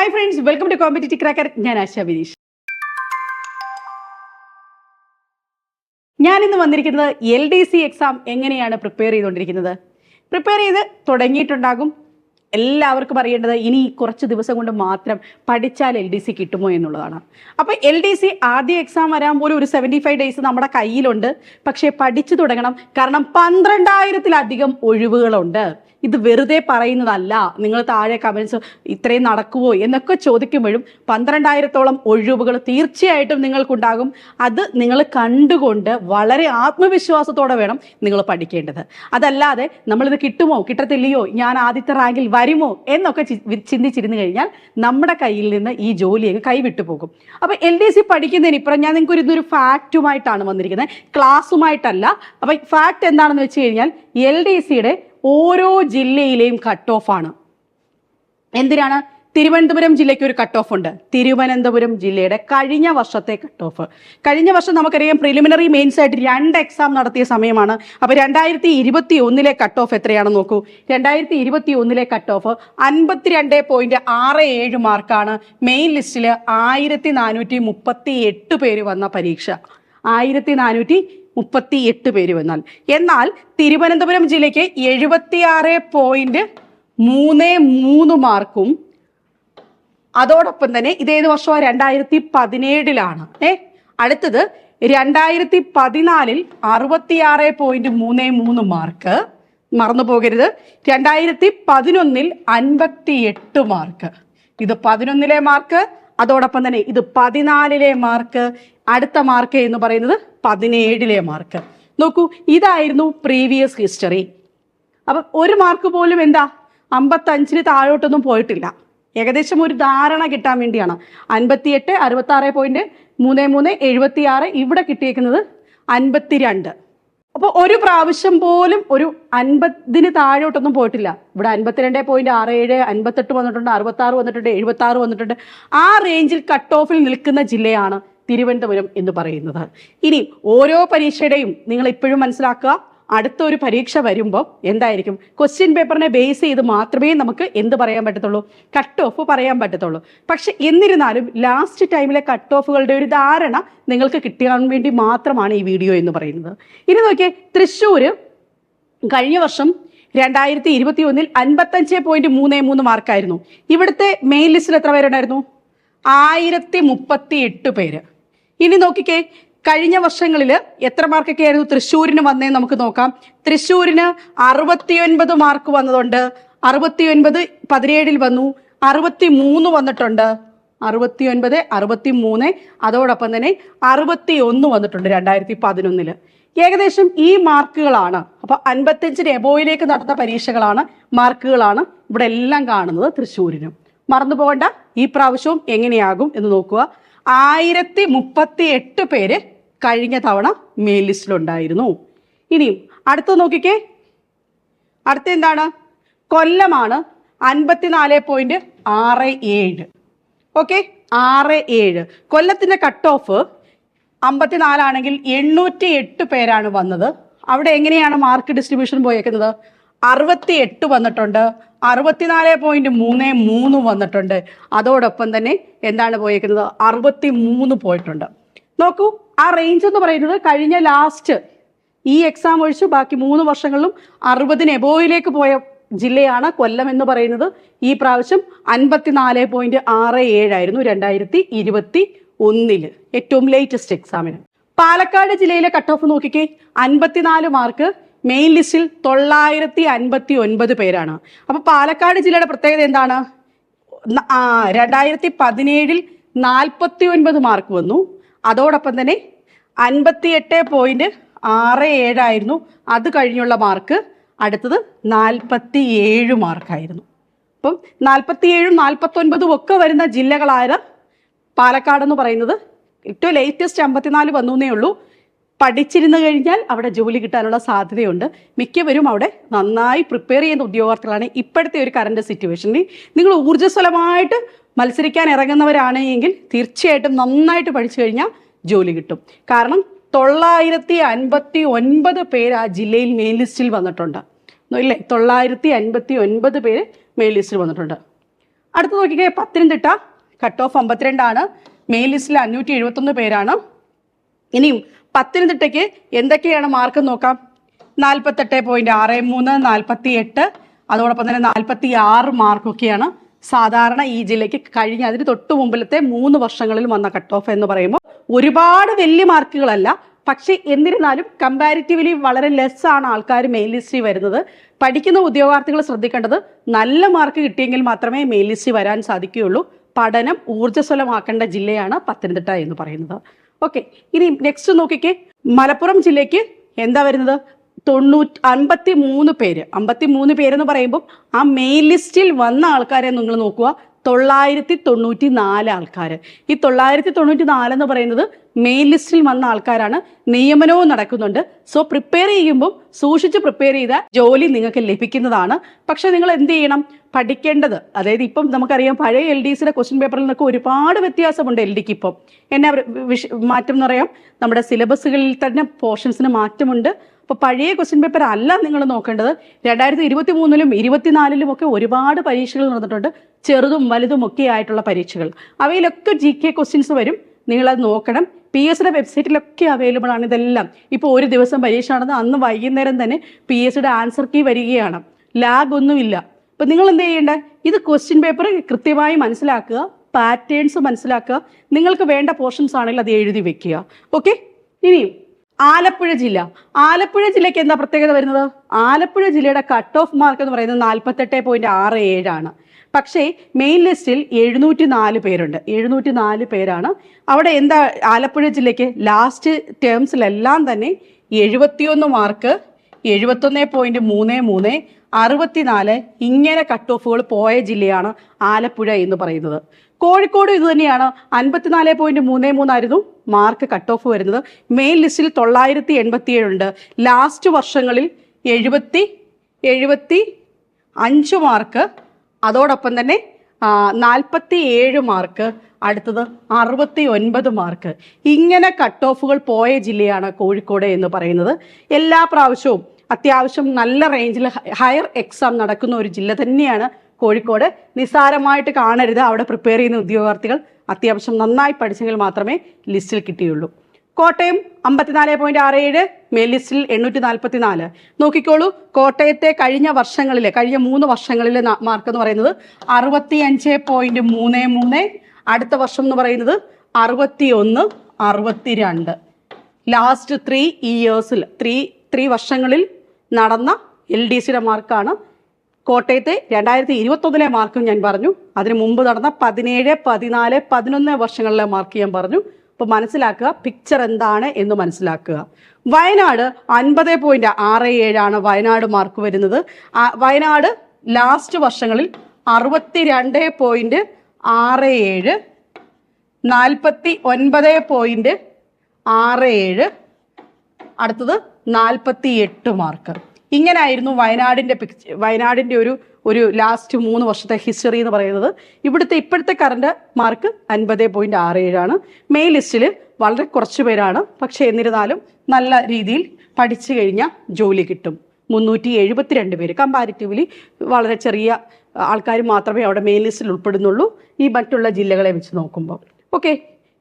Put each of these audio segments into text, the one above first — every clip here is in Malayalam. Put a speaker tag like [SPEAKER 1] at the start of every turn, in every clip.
[SPEAKER 1] Hi friends welcome to competitive cracker ഞാൻ ആശ വിനീഷ്. ഞാനിന്ന് വന്നിരിക്കുന്നത് എൽ ഡി സി എക്സാം എങ്ങനെയാണ് പ്രിപ്പയർ ചെയ്തുകൊണ്ടിരിക്കുന്നത്? പ്രിപ്പയർ ചെയ്ത് തുടങ്ങിയിട്ടുണ്ടാകും. എല്ലാവർക്കും അറിയേണ്ടത് ഇനി കുറച്ച് ദിവസം കൊണ്ട് മാത്രം പഠിച്ചാൽ എൽ ഡി സി കിട്ടുമോ എന്നുള്ളതാണ്. അപ്പോൾ എൽ ഡി സി ആദ്യ എക്സാം വരാൻ പോലും ഒരു സെവന്റി ഫൈവ് ഡേയ്സ് നമ്മുടെ കയ്യിലുണ്ട്. പക്ഷേ പഠിച്ചു തുടങ്ങണം. കാരണം പന്ത്രണ്ടായിരത്തിലധികം ഒഴിവുകളുണ്ട്. ഇത് വെറുതെ പറയുന്നതല്ല. നിങ്ങൾ താഴെ കമൻസ് ഇത്രയും നടക്കുമോ എന്നൊക്കെ ചോദിക്കുമ്പോഴും പന്ത്രണ്ടായിരത്തോളം ഒഴിവുകൾ തീർച്ചയായിട്ടും നിങ്ങൾക്കുണ്ടാകും. അത് നിങ്ങൾ കണ്ടുകൊണ്ട് വളരെ ആത്മവിശ്വാസത്തോടെ വേണം നിങ്ങൾ പഠിക്കേണ്ടത്. അതല്ലാതെ നമ്മളിത് കിട്ടുമോ കിട്ടത്തില്ലയോ? ഞാൻ ആദ്യത്തെ റാങ്കിൽ വരുമോ എന്നൊക്കെ ചിന്തിച്ചിരുന്നു കഴിഞ്ഞാൽ നമ്മുടെ കയ്യിൽ നിന്ന് ഈ ജോലി അങ്ങ് കൈവിട്ടു പോകും. അപ്പോൾ എൽ ഡി സി പഠിക്കുന്നതിന് ഇപ്പുറം ഞാൻ നിങ്ങൾക്ക് ഒരു ഇന്നൊരു ഫാക്റ്റുമായിട്ടാണ് വന്നിരിക്കുന്നത്. ക്ലാസ്സുമായിട്ടല്ല അപ്പോൾ ഫാക്റ്റ് എന്താണെന്ന് വെച്ച് കഴിഞ്ഞാൽ എൽ ഡി സിയുടെ ഓരോ ജില്ലയിലെയും കട്ട് ഓഫ് ആണ്. എന്തിനാണ്? തിരുവനന്തപുരം ജില്ലയ്ക്ക് ഒരു കട്ട് ഓഫ് ഉണ്ട്. തിരുവനന്തപുരം ജില്ലയുടെ കഴിഞ്ഞ വർഷത്തെ കട്ട് ഓഫ് കഴിഞ്ഞ വർഷം നമുക്കറിയാം പ്രിലിമിനറി മെയിൻസ് ആയിട്ട് രണ്ട് എക്സാം നടത്തിയ സമയമാണ്. അപ്പോൾ രണ്ടായിരത്തി ഇരുപത്തി ഒന്നിലെ കട്ട് ഓഫ് എത്രയാണെന്ന് നോക്കൂ. രണ്ടായിരത്തി ഇരുപത്തി ഒന്നിലെ കട്ട് ഓഫ് അൻപത്തിരണ്ട് പോയിന്റ് ആറ് ഏഴ് മാർക്കാണ് മെയിൻ ലിസ്റ്റിൽ ആയിരത്തി നാനൂറ്റി മുപ്പത്തി എട്ട് പേര് വന്ന പരീക്ഷ. ആയിരത്തി നാനൂറ്റി മുപ്പത്തി എട്ട് പേര് വന്നാൽ. എന്നാൽ തിരുവനന്തപുരം ജില്ലയ്ക്ക് എഴുപത്തിയാറ് പോയിന്റ് മൂന്ന് മൂന്ന് മാർക്കും അതോടൊപ്പം തന്നെ ഇതേത് വർഷമാണ് രണ്ടായിരത്തി പതിനേഴിലാണ് ഏ അടുത്തത് രണ്ടായിരത്തി പതിനാലിൽ അറുപത്തിയാറ് പോയിന്റ് മൂന്ന് മൂന്ന് മാർക്ക് മറന്നു പോകരുത്. രണ്ടായിരത്തി പതിനൊന്നിൽ അൻപത്തി എട്ട് മാർക്ക് ഇത് പതിനൊന്നിലെ മാർക്ക് അതോടൊപ്പം തന്നെ ഇത് പതിനാലിലെ മാർക്ക് അടുത്ത മാർക്ക് എന്ന് പറയുന്നത് പതിനേഴിലെ മാർക്ക് നോക്കൂ ഇതായിരുന്നു പ്രീവിയസ് ഹിസ്റ്ററി അപ്പം ഒരു മാർക്ക് പോലും എന്താ? അമ്പത്തഞ്ചിന് താഴോട്ടൊന്നും പോയിട്ടില്ല. ഏകദേശം ഒരു ധാരണ കിട്ടാൻ വേണ്ടിയാണ്. അൻപത്തിയെട്ട് അറുപത്തി ആറ് പോയിന്റ് മൂന്ന് മൂന്ന് എഴുപത്തി ആറ് ഇവിടെ കിട്ടിയേക്കുന്നത് അൻപത്തിരണ്ട്. അപ്പോൾ ഒരു പ്രാവശ്യം പോലും ഒരു അൻപതിന് താഴോട്ടൊന്നും പോയിട്ടില്ല. ഇവിടെ അൻപത്തിരണ്ട് പോയിന്റ് ആറ് ഏഴ് അൻപത്തെട്ട് വന്നിട്ടുണ്ട് അറുപത്തി ആറ് വന്നിട്ടുണ്ട് എഴുപത്തി ആറ് വന്നിട്ടുണ്ട്. ആ റേഞ്ചിൽ കട്ട് ഓഫിൽ നിൽക്കുന്ന ജില്ലയാണ് തിരുവനന്തപുരം എന്ന് പറയുന്നത്. ഇനി ഓരോ പരീക്ഷയുടെയും നിങ്ങൾ ഇപ്പോഴും മനസ്സിലാക്കുക. അടുത്ത ഒരു പരീക്ഷ വരുമ്പോൾ എന്തായിരിക്കും? ക്വസ്റ്റ്യൻ പേപ്പറിനെ ബേസ് ചെയ്ത് മാത്രമേ നമുക്ക് എന്ത് പറയാൻ പറ്റത്തുള്ളൂ? കട്ട് ഓഫ് പറയാൻ പറ്റത്തുള്ളൂ. പക്ഷെ എന്നിരുന്നാലും ലാസ്റ്റ് ടൈമിലെ കട്ട് ഓഫുകളുടെ ഒരു ധാരണ നിങ്ങൾക്ക് കിട്ടാൻ വേണ്ടി മാത്രമാണ് ഈ വീഡിയോ എന്ന് പറയുന്നത്. ഇനി നോക്കിയേ തൃശ്ശൂർ കഴിഞ്ഞ വർഷം രണ്ടായിരത്തി ഇരുപത്തി ഒന്നിൽ അൻപത്തഞ്ച് പോയിന്റ് മൂന്ന് മൂന്ന് മാർക്കായിരുന്നു. ഇവിടുത്തെ മെയിൻ ലിസ്റ്റിൽ എത്ര പേരുണ്ടായിരുന്നു? ആയിരത്തി മുപ്പത്തി എട്ട് പേര്. ഇനി നോക്കിക്കേ കഴിഞ്ഞ വർഷങ്ങളിൽ എത്ര മാർക്കൊക്കെ ആയിരുന്നു തൃശ്ശൂരിന് വന്നേ നമുക്ക് നോക്കാം. തൃശ്ശൂരിന് അറുപത്തിയൊൻപത് മാർക്ക് വന്നതുണ്ട്. അറുപത്തിയൊൻപത് പതിനേഴിൽ വന്നു. അറുപത്തി മൂന്ന് വന്നിട്ടുണ്ട്. അറുപത്തി ഒൻപത് അറുപത്തി മൂന്ന് അതോടൊപ്പം തന്നെ അറുപത്തി ഒന്ന് വന്നിട്ടുണ്ട് രണ്ടായിരത്തി പതിനൊന്നിൽ ഏകദേശം ഈ മാർക്കുകളാണ്. അപ്പൊ അൻപത്തിയഞ്ചിന് എബോയിലേക്ക് നടന്ന പരീക്ഷകളാണ് മാർക്കുകളാണ് ഇവിടെ എല്ലാം കാണുന്നത് തൃശ്ശൂരിനും. മറന്നു പോകണ്ട ഈ പ്രാവശ്യവും എങ്ങനെയാകും എന്ന് നോക്കുക. ആയിരത്തി മുപ്പത്തി എട്ട് പേര് കഴിഞ്ഞ തവണ മെയിൻ ലിസ്റ്റിലുണ്ടായിരുന്നു ഇനിയും അടുത്ത നോക്കിക്കേ. അടുത്ത എന്താണ്? കൊല്ലമാണ് അൻപത്തിനാല് പോയിന്റ് ആറ് ഏഴ്. ഓക്കെ? ആറ് ഏഴ്. കൊല്ലത്തിന്റെ കട്ട് ഓഫ് അമ്പത്തിനാലാണെങ്കിൽ എണ്ണൂറ്റി എട്ട് പേരാണ് വന്നത്. അവിടെ എങ്ങനെയാണ് മാർക്ക് ഡിസ്ട്രിബ്യൂഷൻ പോയേക്കുന്നത്? അറുപത്തി എട്ട് വന്നിട്ടുണ്ട്. അറുപത്തിനാല് പോയിന്റ് മൂന്ന് മൂന്ന് വന്നിട്ടുണ്ട്. അതോടൊപ്പം തന്നെ എന്താണ് പോയേക്കുന്നത്? അറുപത്തി മൂന്ന് പോയിട്ടുണ്ട്. നോക്കൂ ആ റേഞ്ച് എന്ന് പറയുന്നത് കഴിഞ്ഞ ലാസ്റ്റ് ഈ എക്സാം ഒഴിച്ച് ബാക്കി മൂന്ന് വർഷങ്ങളിലും അറുപതിന് എബോയിലേക്ക് പോയ ജില്ലയാണ് കൊല്ലം എന്ന് പറയുന്നത്. ഈ പ്രാവശ്യം അൻപത്തിനാല് പോയിന്റ് ആറ് ഏഴായിരുന്നു രണ്ടായിരത്തി ഇരുപത്തി ഒന്നിൽ ഏറ്റവും ലേറ്റസ്റ്റ് എക്സാമിന് പാലക്കാട് ജില്ലയിലെ കട്ട് ഓഫ് നോക്കിക്കേ. അൻപത്തിനാല് മാർക്ക് മെയിൻ ലിസ്റ്റിൽ തൊള്ളായിരത്തി അൻപത്തി ഒൻപത് പേരാണ്. അപ്പോൾ പാലക്കാട് ജില്ലയുടെ പ്രത്യേകത എന്താണ്? രണ്ടായിരത്തി പതിനേഴിൽ നാൽപ്പത്തി ഒൻപത് മാർക്ക് വന്നു. അതോടൊപ്പം തന്നെ അൻപത്തിയെട്ട് പോയിന്റ് ആറ് ഏഴായിരുന്നു അത് കഴിഞ്ഞുള്ള മാർക്ക് അടുത്തത് നാൽപ്പത്തി ഏഴ് മാർക്കായിരുന്നു അപ്പം നാൽപ്പത്തി ഏഴും നാൽപ്പത്തൊൻപതും ഒക്കെ വരുന്ന ജില്ലകളായ പാലക്കാട് എന്ന് പറയുന്നത്. ഏറ്റവും ലേറ്റസ്റ്റ് അമ്പത്തിനാല് വന്നു എന്നേ ഉള്ളൂ. പഠിച്ചിരുന്നു കഴിഞ്ഞാൽ അവിടെ ജോലി കിട്ടാനുള്ള സാധ്യതയുണ്ട്. മിക്കവരും അവിടെ നന്നായി പ്രിപ്പയർ ചെയ്യുന്ന ഉദ്യോഗാർത്ഥികളാണ് ഇപ്പോഴത്തെ ഒരു കറണ്ട് സിറ്റുവേഷനിൽ നിങ്ങൾ ഊർജസ്വലമായിട്ട് മത്സരിക്കാൻ ഇറങ്ങുന്നവരാണെങ്കിൽ തീർച്ചയായിട്ടും നന്നായിട്ട് പഠിച്ചു കഴിഞ്ഞാൽ ജോലി കിട്ടും. കാരണം തൊള്ളായിരത്തി അൻപത്തി ഒൻപത് പേര് ആ ജില്ലയിൽ മെയിൻ ലിസ്റ്റിൽ വന്നിട്ടുണ്ട്. ഇല്ലേ? തൊള്ളായിരത്തി അൻപത്തി ഒൻപത് പേര് മെയിൻ ലിസ്റ്റിൽ വന്നിട്ടുണ്ട്. അടുത്ത് നോക്കിക്കഴിഞ്ഞാൽ പത്തനംതിട്ട കട്ട് ഓഫ് അമ്പത്തിരണ്ടാണ്. മെയിൻ ലിസ്റ്റിൽ അഞ്ഞൂറ്റി എഴുപത്തൊന്ന് പേരാണ്. ഇനിയും പത്തനംതിട്ടയ്ക്ക് എന്തൊക്കെയാണ് മാർക്ക് നോക്കാം. നാൽപ്പത്തെട്ട് പോയിന്റ് ആറ് മൂന്ന് നാൽപ്പത്തി എട്ട് അതോടൊപ്പം തന്നെ നാൽപ്പത്തി ആറ് മാർക്കൊക്കെയാണ് സാധാരണ ഈ ജില്ലയ്ക്ക് കഴിഞ്ഞ അതിന് തൊട്ട് മുമ്പിലത്തെ മൂന്ന് വർഷങ്ങളിൽ വന്ന കട്ട് ഓഫ് എന്ന് പറയുമ്പോൾ ഒരുപാട് വലിയ മാർക്കുകളല്ല പക്ഷേ എന്നിരുന്നാലും കമ്പാരിറ്റീവ്ലി വളരെ ലെസ് ആണ് ആൾക്കാർ മെയിൻ ലിസ്റ്റിൽ വരുന്നത്. പഠിക്കുന്ന ഉദ്യോഗാർത്ഥികൾ ശ്രദ്ധിക്കേണ്ടത് നല്ല മാർക്ക് കിട്ടിയെങ്കിൽ മാത്രമേ മെയിൻ ലിസ്റ്റിൽ വരാൻ സാധിക്കുകയുള്ളൂ. പഠനം ഊർജസ്വലമാക്കേണ്ട ജില്ലയാണ് പത്തനംതിട്ട എന്ന് പറയുന്നത്. ഓക്കെ ഇനി നെക്സ്റ്റ് നോക്കിക്കേ. മലപ്പുറം ജില്ലയ്ക്ക് എന്താ വരുന്നത്? തൊണ്ണൂറ്റി അൻപത്തി മൂന്ന് പേര്. അമ്പത്തി മൂന്ന് പേരെന്ന് പറയുമ്പോൾ ആ മെയിൻ ലിസ്റ്റിൽ വന്ന ആൾക്കാരെ നിങ്ങൾ നോക്കുക. തൊള്ളായിരത്തി തൊണ്ണൂറ്റി നാല് ആൾക്കാർ ഈ തൊള്ളായിരത്തി തൊണ്ണൂറ്റി നാല് എന്ന് പറയുന്നത് മെയിൻ ലിസ്റ്റിൽ വന്ന ആൾക്കാരാണ്. നിയമനവും നടക്കുന്നുണ്ട്. സോ പ്രിപ്പയർ ചെയ്യുമ്പോൾ സൂക്ഷിച്ച് പ്രിപ്പയർ ചെയ്ത ജോലി നിങ്ങൾക്ക് ലഭിക്കുന്നതാണ്. പക്ഷെ നിങ്ങൾ എന്ത് ചെയ്യണം? പഠിക്കേണ്ടത്. അതായത് ഇപ്പം നമുക്കറിയാം പഴയ എൽ ഡി സിയുടെ ക്വസ്റ്റ്യൻ പേപ്പറിൽ നിന്നൊക്കെ ഒരുപാട് വ്യത്യാസമുണ്ട് എൽ ഡിക്ക് ഇപ്പം. എന്നാ മാറ്റം എന്ന് പറയാം നമ്മുടെ സിലബസുകളിൽ തന്നെ പോർഷൻസിന് മാറ്റമുണ്ട്. അപ്പോൾ പഴയ ക്വസ്റ്റ്യൻ പേപ്പർ അല്ല നിങ്ങൾ നോക്കേണ്ടത്. രണ്ടായിരത്തി ഇരുപത്തി മൂന്നിലും ഇരുപത്തിനാലിലും ഒക്കെ ഒരുപാട് പരീക്ഷകൾ നടന്നിട്ടുണ്ട്. ചെറുതും വലുതും ഒക്കെ ആയിട്ടുള്ള പരീക്ഷകൾ. അവയിലൊക്കെ ജി കെ ക്വസ്റ്റ്യൻസ് വരും. നിങ്ങളത് നോക്കണം. പി എസ് ഡി വെബ്സൈറ്റിലൊക്കെ അവൈലബിൾ ആണ് ഇതെല്ലാം. ഇപ്പോൾ ഒരു ദിവസം പരീക്ഷ നടന്ന് അന്ന് വൈകുന്നേരം തന്നെ പി എസ് സിയുടെ ആൻസർ കീ വരികയാണ്. ലാഗ് ഒന്നുമില്ല അപ്പം നിങ്ങൾ എന്ത് ചെയ്യേണ്ടത് ഇത് ക്വസ്റ്റ്യൻ പേപ്പർ കൃത്യമായി മനസ്സിലാക്കുക. പാറ്റേൺസ് മനസ്സിലാക്കുക. നിങ്ങൾക്ക് വേണ്ട പോർഷൻസ് ആണെങ്കിൽ അത് എഴുതി വെക്കുക. ഓക്കെ ഇനിയും ആലപ്പുഴ ജില്ല. ആലപ്പുഴ ജില്ലയ്ക്ക് എന്താ പ്രത്യേകത വരുന്നത്? ആലപ്പുഴ ജില്ലയുടെ കട്ട് ഓഫ് മാർക്ക് എന്ന് പറയുന്നത് നാൽപ്പത്തെട്ട് പോയിന്റ് ആറ് ഏഴാണ്. പക്ഷേ മെയിൻ ലിസ്റ്റിൽ എഴുന്നൂറ്റി നാല് പേരുണ്ട്. എഴുന്നൂറ്റി നാല് പേരാണ്. അവിടെ എന്താ ആലപ്പുഴ ജില്ലയ്ക്ക് ലാസ്റ്റ് ടേംസിലെല്ലാം തന്നെ എഴുപത്തിയൊന്ന് മാർക്ക് എഴുപത്തൊന്ന് പോയിന്റ് മൂന്ന് മൂന്ന് അറുപത്തിനാല് ഇങ്ങനെ കട്ട് ഓഫുകൾ പോയ ജില്ലയാണ് ആലപ്പുഴ എന്ന് പറയുന്നത്. കോഴിക്കോട് ഇത് തന്നെയാണ്. അൻപത്തിനാല് പോയിന്റ് മൂന്ന് മൂന്നായിരുന്നു മാർക്ക് കട്ട് ഓഫ് വരുന്നത്. മെയിൻ ലിസ്റ്റിൽ തൊള്ളായിരത്തി എൺപത്തിയേഴുണ്ട് ലാസ്റ്റ് വർഷങ്ങളിൽ എഴുപത്തി എഴുപത്തി അഞ്ച് മാർക്ക് അതോടൊപ്പം തന്നെ നാൽപ്പത്തി ഏഴ് മാർക്ക് അടുത്തത് അറുപത്തി ഒൻപത് മാർക്ക് ഇങ്ങനെ കട്ട് ഓഫുകൾ പോയ ജില്ലയാണ് കോഴിക്കോട് എന്ന് പറയുന്നത്. എല്ലാ പ്രാവശ്യവും അത്യാവശ്യം നല്ല റേഞ്ചിൽ ഹയർ എക്സാം നടക്കുന്ന ഒരു ജില്ല തന്നെയാണ് കോഴിക്കോട്. നിസ്സാരമായിട്ട് കാണരുത്. അവിടെ പ്രിപ്പയർ ചെയ്യുന്ന ഉദ്യോഗാർത്ഥികൾ അത്യാവശ്യം നന്നായി പഠിച്ചെങ്കിൽ മാത്രമേ ലിസ്റ്റിൽ കിട്ടിയുള്ളൂ. കോട്ടയം അമ്പത്തിനാല് പോയിന്റ് ആറ് ഏഴ് മെയിൻ ലിസ്റ്റിൽ എണ്ണൂറ്റി നാൽപ്പത്തി നാല് നോക്കിക്കോളൂ കോട്ടയത്തെ കഴിഞ്ഞ വർഷങ്ങളിലെ കഴിഞ്ഞ മൂന്ന് വർഷങ്ങളിലെ മാർക്ക് എന്ന് പറയുന്നത് അറുപത്തി അഞ്ച് പോയിന്റ് മൂന്ന് മൂന്ന് അടുത്ത വർഷം എന്ന് പറയുന്നത് അറുപത്തി ഒന്ന് അറുപത്തിരണ്ട് ലാസ്റ്റ് ത്രീ ഇയേഴ്സിൽ ത്രീ ത്രീ വർഷങ്ങളിൽ നടന്ന എൽ ഡി സിയുടെ മാർക്കാണ്. കോട്ടയത്തെ രണ്ടായിരത്തി ഇരുപത്തൊന്നിലെ മാർക്കും ഞാൻ പറഞ്ഞു. അതിനു മുമ്പ് നടന്ന പതിനേഴ് പതിനാല് പതിനൊന്ന് വർഷങ്ങളിലെ മാർക്ക് ഞാൻ പറഞ്ഞു. അപ്പോൾ മനസ്സിലാക്കുക പിക്ചർ എന്താണ് എന്ന് മനസ്സിലാക്കുക. വയനാട് അൻപത് പോയിന്റ് ആറ് ഏഴാണ് വയനാട് മാർക്ക് വരുന്നത്. വയനാട് ലാസ്റ്റ് വർഷങ്ങളിൽ അറുപത്തി രണ്ട് പോയിന്റ് ആറ് ഏഴ് നാൽപ്പത്തി ഒൻപത് പോയിന്റ് ആറ് ഏഴ്. അടുത്തത് നാൽപ്പത്തി എട്ട് മാർക്ക്. ഇങ്ങനായിരുന്നു വയനാടിന്റെ പിക്ചർ വയനാടിന്റെ ഒരു ഒരു ലാസ്റ്റ് മൂന്ന് വർഷത്തെ ഹിസ്റ്ററി എന്ന് പറയുന്നത്. ഇവിടുത്തെ ഇപ്പോഴത്തെ കറണ്ട് മാർക്ക് അൻപത് പോയിന്റ് ആറ് ഏഴാണ്. മെയിൻ ലിസ്റ്റിൽ വളരെ കുറച്ച് പേരാണ്. പക്ഷേ എന്നിരുന്നാലും നല്ല രീതിയിൽ പഠിച്ചു കഴിഞ്ഞാൽ ജോലി കിട്ടും. മുന്നൂറ്റി എഴുപത്തിരണ്ട് പേര്. കമ്പാരിറ്റീവ്ലി വളരെ ചെറിയ ആൾക്കാർ മാത്രമേ അവിടെ മെയിൻ ലിസ്റ്റിൽ ഉൾപ്പെടുന്നുള്ളൂ. ഈ മറ്റുള്ള ജില്ലകളെ വെച്ച് നോക്കുമ്പോൾ ഓക്കെ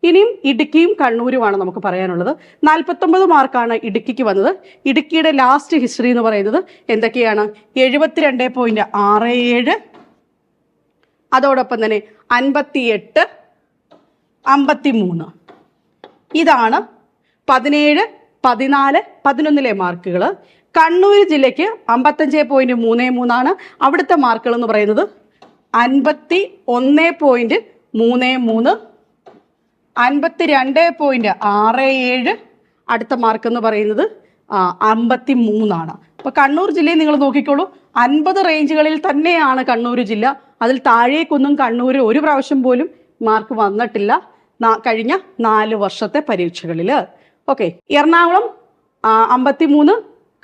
[SPEAKER 1] ഇനിയും ഇടുക്കിയും കണ്ണൂരുമാണ് നമുക്ക് പറയാനുള്ളത്. നാൽപ്പത്തൊമ്പത് മാർക്കാണ് ഇടുക്കിക്ക് വന്നത്. ഇടുക്കിയുടെ ലാസ്റ്റ് ഹിസ്റ്ററി എന്ന് പറയുന്നത് എന്തൊക്കെയാണ്? എഴുപത്തിരണ്ട് പോയിന്റ് ആറ് ഏഴ്. അതോടൊപ്പം തന്നെ അൻപത്തി എട്ട് അമ്പത്തി മൂന്ന് ഇതാണ് പതിനേഴ് പതിനാല് പതിനൊന്നിലെ മാർക്കുകൾ കണ്ണൂർ ജില്ലയ്ക്ക് അമ്പത്തഞ്ച് പോയിന്റ് മൂന്ന് മൂന്നാണ് അവിടുത്തെ മാർക്കുകൾ എന്ന് പറയുന്നത്. അൻപത്തി ഒന്ന് പോയിന്റ് മൂന്ന് മൂന്ന് അൻപത്തി രണ്ട് പോയിന്റ് ആറ് ഏഴ് അടുത്ത മാർക്ക് എന്ന് പറയുന്നത് അമ്പത്തി മൂന്നാണ്. അപ്പോൾ കണ്ണൂർ ജില്ലയിൽ നിങ്ങൾ നോക്കിക്കോളൂ. അൻപത് റേഞ്ചുകളിൽ തന്നെയാണ് കണ്ണൂർ ജില്ല. അതിൽ താഴേക്കൊന്നും കണ്ണൂർ ഒരു പ്രാവശ്യം പോലും മാർക്ക് വന്നിട്ടില്ല. കഴിഞ്ഞ നാല് വർഷത്തെ പരീക്ഷകളിൽ ഓക്കെ എറണാകുളം അമ്പത്തി മൂന്ന്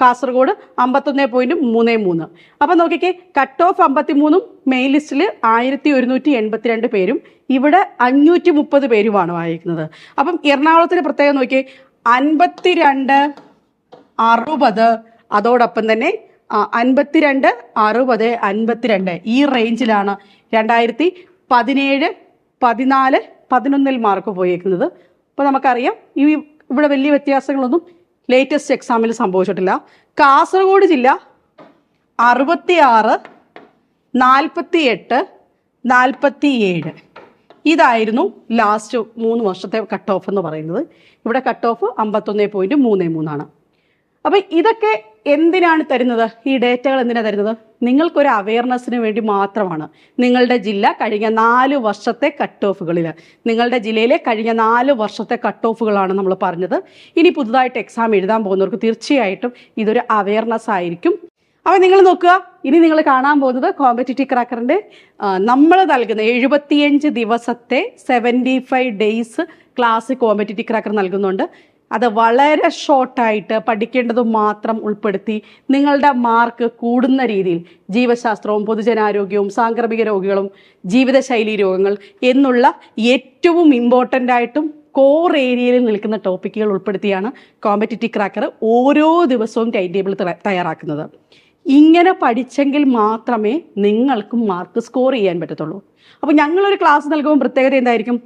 [SPEAKER 1] കാസർഗോഡ് അമ്പത്തൊന്ന് പോയിന്റ് മൂന്ന് മൂന്ന്. അപ്പം നോക്കിക്കേ കട്ട് ഓഫ് അമ്പത്തി മൂന്നും മെയിൻ ലിസ്റ്റിൽ ആയിരത്തി ഒരുന്നൂറ്റി എൺപത്തിരണ്ട് പേരും ഇവിടെ അഞ്ഞൂറ്റി മുപ്പത് പേരുമാണ് വായിക്കുന്നത്. അപ്പം എറണാകുളത്തിന് പ്രത്യേകം നോക്കിയേ അൻപത്തിരണ്ട് അറുപത് അതോടൊപ്പം തന്നെ അൻപത്തിരണ്ട് അറുപത് അൻപത്തിരണ്ട് ഈ റേഞ്ചിലാണ് രണ്ടായിരത്തി പതിനേഴ് പതിനാല് പതിനൊന്നിൽ മാർക്ക് പോയേക്കുന്നത്. അപ്പോൾ നമുക്കറിയാം ഈ ഇവിടെ വലിയ വ്യത്യാസങ്ങളൊന്നും ലേറ്റസ്റ്റ് എക്സാമിൽ സംഭവിച്ചിട്ടില്ല. കാസർഗോഡ് ജില്ല അറുപത്തിയാറ് നാൽപ്പത്തി എട്ട് നാൽപ്പത്തി ഏഴ് ഇതായിരുന്നു ലാസ്റ്റ് മൂന്ന് വർഷത്തെ കട്ട് ഓഫ് എന്ന് പറയുന്നത്. ഇവിടെ കട്ട് ഓഫ് അമ്പത്തൊന്ന് പോയിന്റ് മൂന്ന് മൂന്നാണ്. അപ്പം ഇതൊക്കെ എന്തിനാണ് തരുന്നത്? ഈ ഡേറ്റകൾ എന്തിനാണ് തരുന്നത്? നിങ്ങൾക്കൊരു അവയർനെസ്സിന് വേണ്ടി മാത്രമാണ്. നിങ്ങളുടെ ജില്ല കഴിഞ്ഞ നാല് വർഷത്തെ കട്ട് ഓഫുകളിൽ നിങ്ങളുടെ ജില്ലയിലെ കഴിഞ്ഞ നാല് വർഷത്തെ കട്ട് ഓഫുകളാണ് നമ്മൾ പറഞ്ഞത്. ഇനി പുതുതായിട്ട് എക്സാം എഴുതാൻ പോകുന്നവർക്ക് തീർച്ചയായിട്ടും ഇതൊരു അവയർനെസ് ആയിരിക്കും. അപ്പോൾ നിങ്ങൾ നോക്കുക. ഇനി നിങ്ങൾ കാണാൻ പോകുന്നത് കോമ്പറ്റിറ്റീവ് ക്രാക്കറിന്റെ നമ്മൾ നൽകുന്ന എഴുപത്തിയഞ്ച് ദിവസത്തെ seventy five days class competitive cracker നൽകുന്നുണ്ട്. അത് വളരെ ഷോർട്ടായിട്ട് പഠിക്കേണ്ടത് മാത്രം ഉൾപ്പെടുത്തി നിങ്ങളുടെ മാർക്ക് കൂടുന്ന രീതിയിൽ ജീവശാസ്ത്രവും പൊതുജനാരോഗ്യവും സാംക്രമിക രോഗികളും ജീവിതശൈലി രോഗങ്ങൾ എന്നുള്ള ഏറ്റവും ഇമ്പോർട്ടന്റ് ആയിട്ടും കോർ ഏരിയയിൽ നിൽക്കുന്ന ടോപ്പിക്കുകൾ ഉൾപ്പെടുത്തിയാണ് കോമ്പറ്റിറ്റീവ് ക്രാക്കർ ഓരോ ദിവസവും ടൈം ടേബിൾ തയ്യാറാക്കുന്നത്. ഇങ്ങനെ പഠിച്ചെങ്കിൽ മാത്രമേ നിങ്ങൾക്കും മാർക്ക് സ്കോർ ചെയ്യാൻ പറ്റത്തുള്ളൂ. അപ്പോൾ ഞങ്ങളൊരു ക്ലാസ് നൽകുമ്പോൾ പ്രത്യേകത എന്തായിരിക്കും?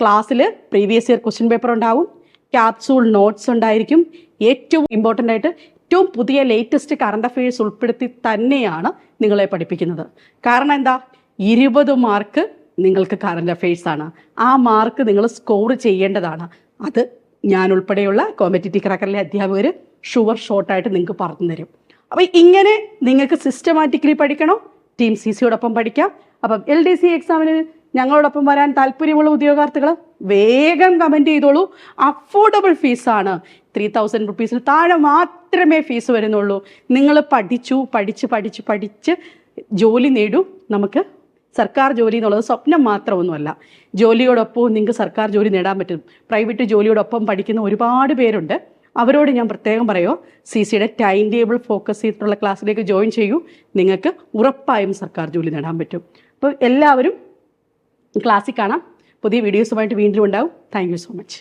[SPEAKER 1] ക്ലാസ്സിൽ പ്രീവിയസ് ഇയർ ക്വസ്റ്റ്യൻ പേപ്പർ ഉണ്ടാവും. ക്യാപ്സൂൾ നോട്ട്സ് ഉണ്ടായിരിക്കും. ഏറ്റവും ഇമ്പോർട്ടന്റ് ആയിട്ട് ഏറ്റവും പുതിയ ലേറ്റസ്റ്റ് കറണ്ട് അഫയേഴ്സ് ഉൾപ്പെടുത്തി തന്നെയാണ് നിങ്ങളെ പഠിപ്പിക്കുന്നത്. കാരണം എന്താ? ഇരുപത് മാർക്ക് നിങ്ങൾക്ക് കറണ്ട് അഫയേഴ്സ് ആണ്. ആ മാർക്ക് നിങ്ങൾ സ്കോർ ചെയ്യേണ്ടതാണ്. അത് ഞാൻ ഉൾപ്പെടെയുള്ള കോമ്പറ്റേറ്റീവ് ക്രാക്കറിലെ അധ്യാപകർ ഷുവർ ഷോർട്ടായിട്ട് നിങ്ങൾക്ക് പറഞ്ഞു തരും. അപ്പോൾ ഇങ്ങനെ നിങ്ങൾക്ക് സിസ്റ്റമാറ്റിക്കലി പഠിക്കണോ? ടീം സി സിയോടൊപ്പം പഠിക്കാം. അപ്പം എൽ ഡി സി എക്സാമിന് ഞങ്ങളോടൊപ്പം വരാൻ താല്പര്യമുള്ള ഉദ്യോഗാർത്ഥികൾ വേഗം കമന്റ് ചെയ്തോളൂ. അഫോർഡബിൾ ഫീസാണ് ത്രീ തൗസൻഡ് റുപ്പീസിന് താഴെ മാത്രമേ ഫീസ് വരുന്നുള്ളൂ. നിങ്ങൾ പഠിച്ചു പഠിച്ച് പഠിച്ച് പഠിച്ച് ജോലി നേടൂ. നമുക്ക് സർക്കാർ ജോലി എന്നുള്ളത് സ്വപ്നം മാത്രമൊന്നുമല്ല. ജോലിയോടൊപ്പം നിങ്ങൾക്ക് സർക്കാർ ജോലി നേടാൻ പറ്റും. പ്രൈവറ്റ് ജോലിയോടൊപ്പം പഠിക്കുന്ന ഒരുപാട് പേരുണ്ട്. അവരോട് ഞാൻ പ്രത്യേകം പറയുമോ സി സിയുടെ ടൈം ടേബിൾ ഫോക്കസ് ചെയ്തിട്ടുള്ള ക്ലാസ്സിലേക്ക് ജോയിൻ ചെയ്യൂ. നിങ്ങൾക്ക് ഉറപ്പായും സർക്കാർ ജോലി നേടാൻ പറ്റും. അപ്പോൾ എല്ലാവരും ക്ലാസ്സിൽ കാണാം പുതിയ വീഡിയോസുമായിട്ട് വീണ്ടും ഉണ്ടാവും. Thank so much